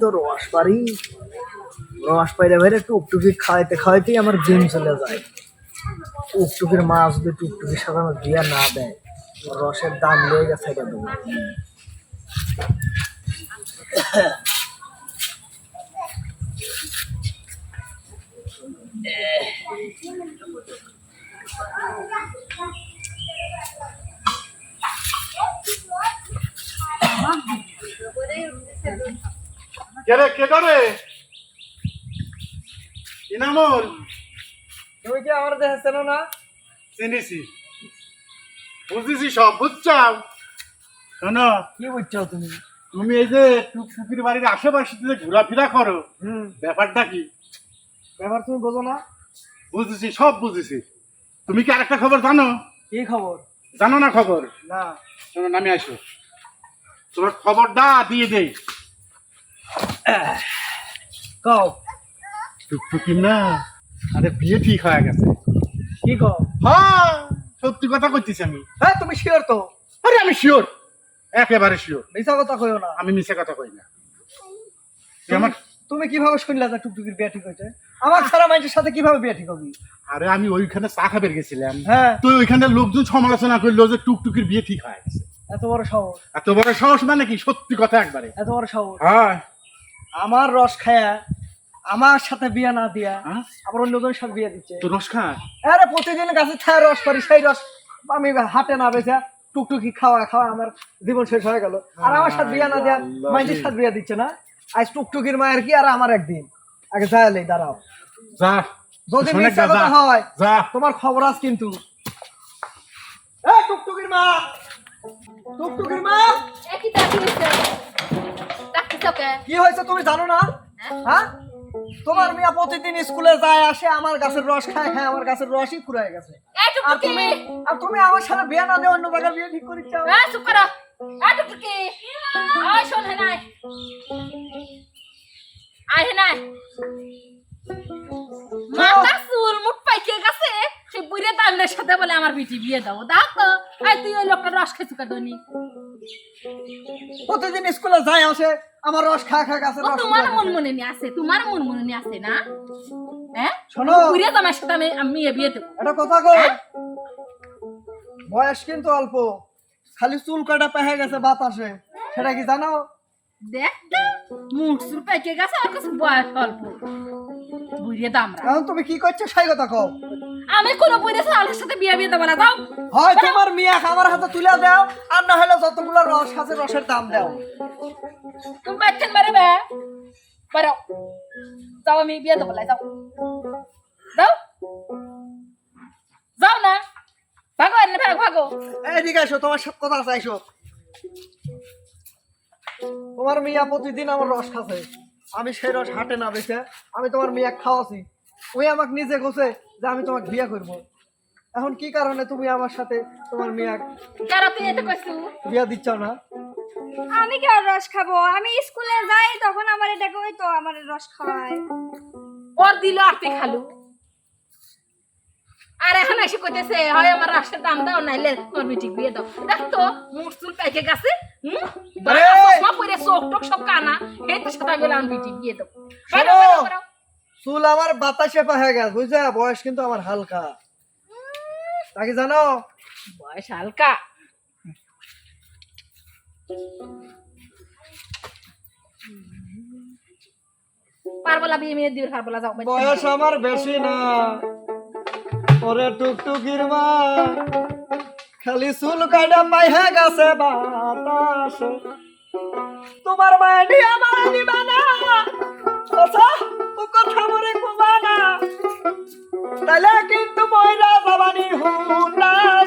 তো রস পারি রস পাইলে ভাইরে টুকটুকি খাইতে খাইতেই আমার দিন চলে যায় টুকটুকির মা যদি টুকটুকির সাথে আমার বিয়া না দেয় রসের দাম লেগে গেছে এটা দেবো কে করে ইনামুল। তুমি কি আমার দেহে চেনো না? চিনিছি। বুঝেছি সব বুঝছাও শোনো কি বুঝছ তুমি? তুমি এই যে টুকটুকির বাড়ির আশেপাশে যে ঘোরাফেরা করো ব্যাপারটা কি? ব্যাপার তুমি বোঝো না। বুঝেছি সব বুঝেছি তুমি কি আরেকটা খবর জানো? কি খবর? জানো না খবর? না। শোনো নামে আসো। তোমার খবরটা দিয়ে দেই। কও। টুকটুকি না? আরে বিয়ে ঠিক হয়ে গেছে। কি কও? হ্যাঁ সত্যি কথা কইতেছি আমি। হ্যাঁ তুমি শিওর তো? আরে আমি শিওর একেবারে শিওর মিথ্যা কথা কইও না। আমি মিছে কথা কই না। আমার তুমি কীভাবে শুনলা যে টুকটুকির বিয়ে ঠিক হয়েছে? আমার সারা মানুষের সাথে কীভাবে বিয়ে ঠিক হবে? আরে আমি ওইখানে চা খাবে গেছিলাম। হ্যাঁ। তুই ওইখানে লোকজন সমালোচনা করল যে টুকটুকির বিয়ে ঠিক হয়ে গেছে। এত বড় শহর এত বড় সাহস মানে কি? সত্যি কথা একবারে। এত বড় শহর হ্যাঁ। আমার রস খায়া আমার সাথে বিয়া না দিয়া হ্যাঁ? আবার অন্যজনের সাথে বিয়ে দিচ্ছে। তো রস খা আরে প্রতিদিন গাছে ছায়া রস করি সেই রস আমি হাটে না বেচা টুকটুকি খাওয়া খাওয়া আমার জীবন শেষ হয়ে গেল। আর আমার সাথে বিয়ে না দেয়া আল্লাহ মাইনের রে। সাথে বিয়ে দিচ্ছে না। আজ টুকটুকির মায়ের কি আর আমার একদিন? আগে যাইলে দাঁড়াও। যা। যদি মিথ্যা কথা হয় যা। তোমার খবর আছে কিন্তু। এ টুকটুকির মা! টুকটুকির মা! একই ডাকতেছ কে কি হয়েছে তুমি জানো না? হ্যাঁ? তোমার মিয়া প্রতিদিন স্কুলে যায় আসে আমার গাছের রস খায় খায় আমার গাছের রসই ফুরায় গেছে। আর তুমি আর তুমি আমার সাথে বিয়ে না দিয়ে অন্য জায়গায় বিয়ে ঠিক করে চাও এই চুপ করো। ওই শোন হে নাই আয় হে নাই মাথা চুল মুখ পাইকে গেছে। সে বুড়ে দামনের সাথে বলে আমার বিটি বিয়ে দাও। দাও তো এই তুই ওই লোকটা রস খেয়ে চুকা দনি প্রতিদিন স্কুলে যায় আসে আমার রস খা খা রস তোমার মন মনে নিয়ে আছে তোমার মন মনে নিয়ে আছে না? হ্যাঁ? শোনো। বুড়ে দামের সাথে আমি আমি মেয়ে বিয়ে দেবো। এটা কথা কই? বয়স কিন্তু অল্প। খালি চুল কাটা পেহে গেছে বাতাসে সেটা কি জানো? দেখ মুখ চুল পাইকে গেছে আর কিছু বয়স অল্প। দামরা এখন তুমি কি করছ সেই কথা কও। আমি কোনো বুড়ে সালের সাথে বিয়ে বিয়ে দেবো না দাও হয় তোমার মিয়া আমার হাতে তুলে দাও আর না হলে যতগুলো রস আছে রসের দাম দাও। তুমি বাচ্চান মারে বে। বারো যাও আমি বিয়ে দেবো লাই, যাও। যাও। যাও না। ভাগো এনে ভাগ ভাগো। এদিকে আসো তোমার সব কথা আছে তোমার মিয়া প্রতিদিন আমার রস খাচ্ছে। আমি সেই রস হাটে না বেছে আমি তোমার মিয়া খাওয়াছি। ওই আমাকে নিজে গোছে যে আমি তোমাকে বিয়ে করব। এখন কি কারণে তুমি আমার সাথে তোমার মিয়া তুই এটা বিয়া দিচ্ছ না? আমি কি আর রস খাব? আমি স্কুলে যাই তখন আমার এটা কই তো আমার রস খাওয়ায়। ওর দিল আর তুই খালু। আর এখন এসে কইতেছে হয় আমার রাশের দাম দাও নাইলে তোর বেটি বিয়ে দাও। দেখ তো মুখ চুল পাইকে গেছে হুম! চশমা পরে চোখ টোক সব কানা। এই তো সাথে গেলে আমি বেটি বিয়ে বারো। চুল আমার বাতাসে পাহে গেছে বুঝছে বয়স কিন্তু আমার হালকা। তাকে জানো? বয়স হালকা। পারবলা বিয়ে মেয়ে দিবে পারবলা যাও। বয়স আমার বেশি না। ওরে টুকটুকির মা খালি চুল কাটা পাইহে গেছে বাতাসে। তোমার মায়েরি আমার দিবা না। কথা ও কথা মরে কুবা না। তাইলে কিন্তু ময়রা বাবানি হুনাছে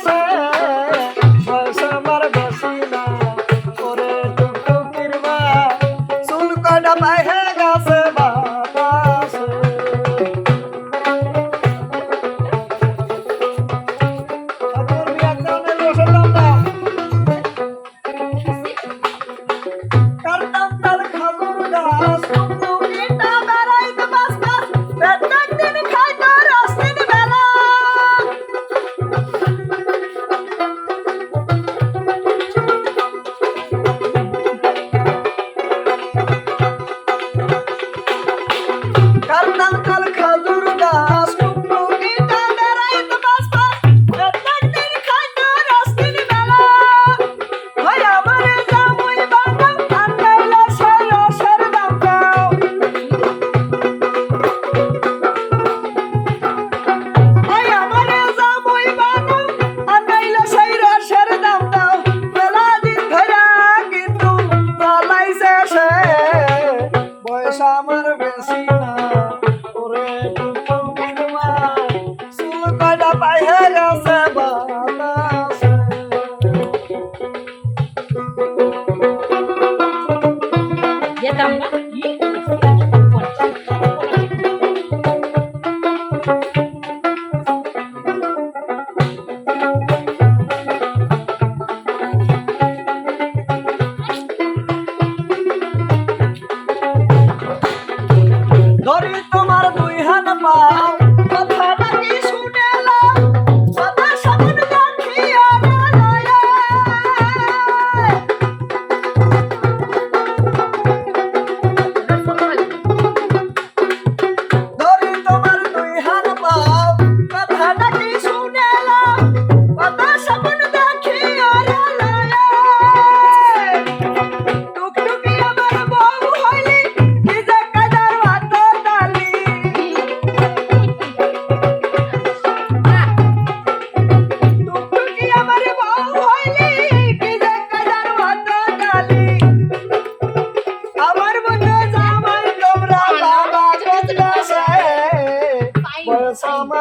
chamar o vencido.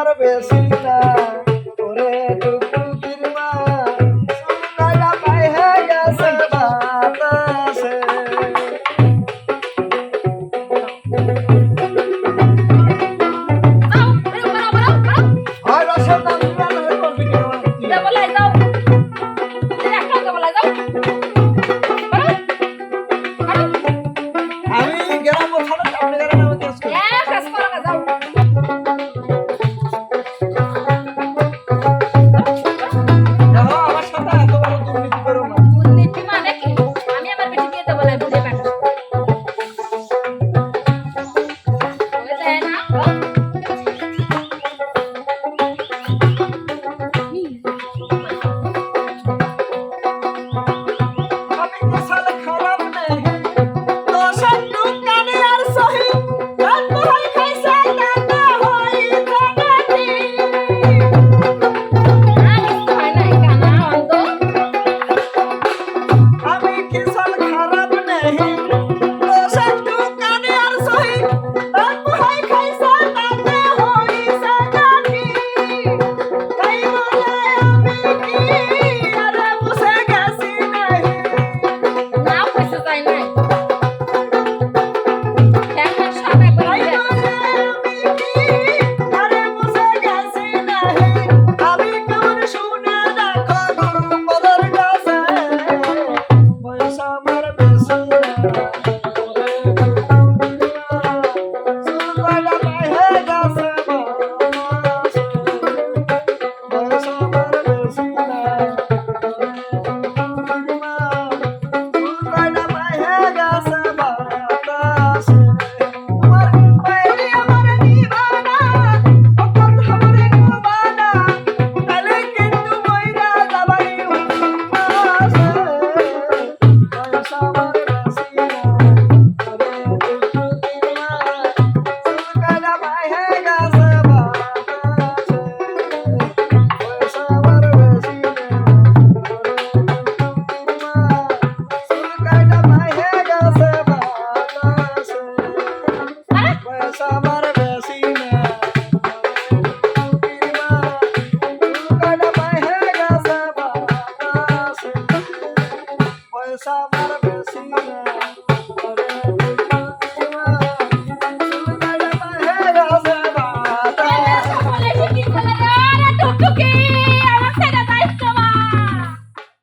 বয়স আমার বেশি